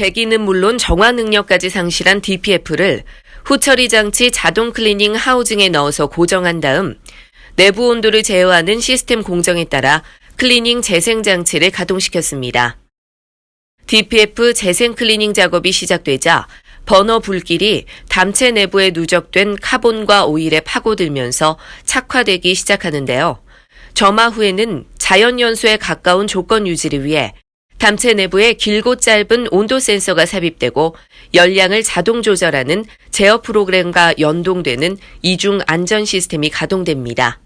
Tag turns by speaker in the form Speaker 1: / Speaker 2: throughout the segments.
Speaker 1: 배기는 물론 정화 능력까지 상실한 DPF를 후처리 장치 자동 클리닝 하우징에 넣어서 고정한 다음 내부 온도를 제어하는 시스템 공정에 따라 클리닝 재생 장치를 가동시켰습니다. DPF 재생 클리닝 작업이 시작되자 버너 불길이 담체 내부에 누적된 카본과 오일에 파고들면서 착화되기 시작하는데요. 점화 후에는 자연 연소에 가까운 조건 유지를 위해 담체 내부에 길고 짧은 온도 센서가 삽입되고 열량을 자동 조절하는 제어 프로그램과 연동되는 이중 안전 시스템이 가동됩니다.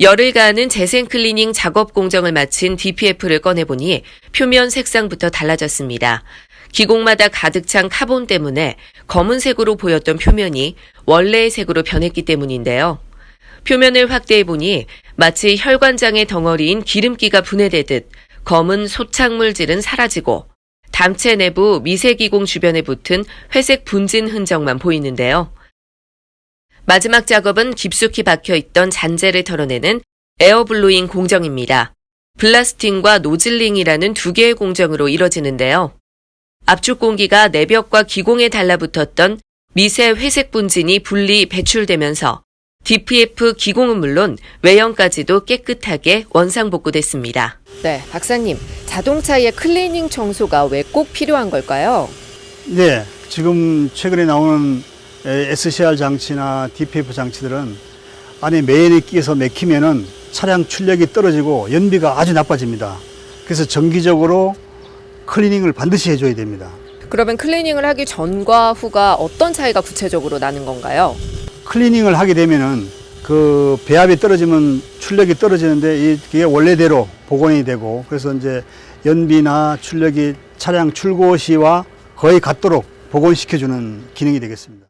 Speaker 1: 열을 가하는 재생 클리닝 작업 공정을 마친 DPF를 꺼내보니 표면 색상부터 달라졌습니다. 기공마다 가득 찬 카본 때문에 검은색으로 보였던 표면이 원래의 색으로 변했기 때문인데요. 표면을 확대해보니 마치 혈관장의 덩어리인 기름기가 분해되듯 검은 소착물질은 사라지고 담체 내부 미세기공 주변에 붙은 회색 분진 흔적만 보이는데요. 마지막 작업은 깊숙이 박혀 있던 잔재를 털어내는 에어블로잉 공정입니다. 블라스팅과 노즐링이라는 두 개의 공정으로 이뤄지는데요. 압축 공기가 내벽과 기공에 달라붙었던 미세 회색 분진이 분리 배출되면서 DPF 기공은 물론 외형까지도 깨끗하게 원상복구됐습니다.
Speaker 2: 네, 박사님. 자동차의 클리닝 청소가 왜 꼭 필요한 걸까요?
Speaker 3: 네, 지금 최근에 나오는 에, SCR 장치나 DPF 장치들은 안에 매연이 끼어서 맥히면은 차량 출력이 떨어지고 연비가 아주 나빠집니다. 그래서 정기적으로 클리닝을 반드시 해줘야 됩니다.
Speaker 2: 그러면 클리닝을 하기 전과 후가 어떤 차이가 구체적으로 나는 건가요?
Speaker 3: 클리닝을 하게 되면은 그 배합이 떨어지면 출력이 떨어지는데 이게 원래대로 복원이 되고 그래서 이제 연비나 출력이 차량 출고 시와 거의 같도록 복원시켜주는 기능이 되겠습니다.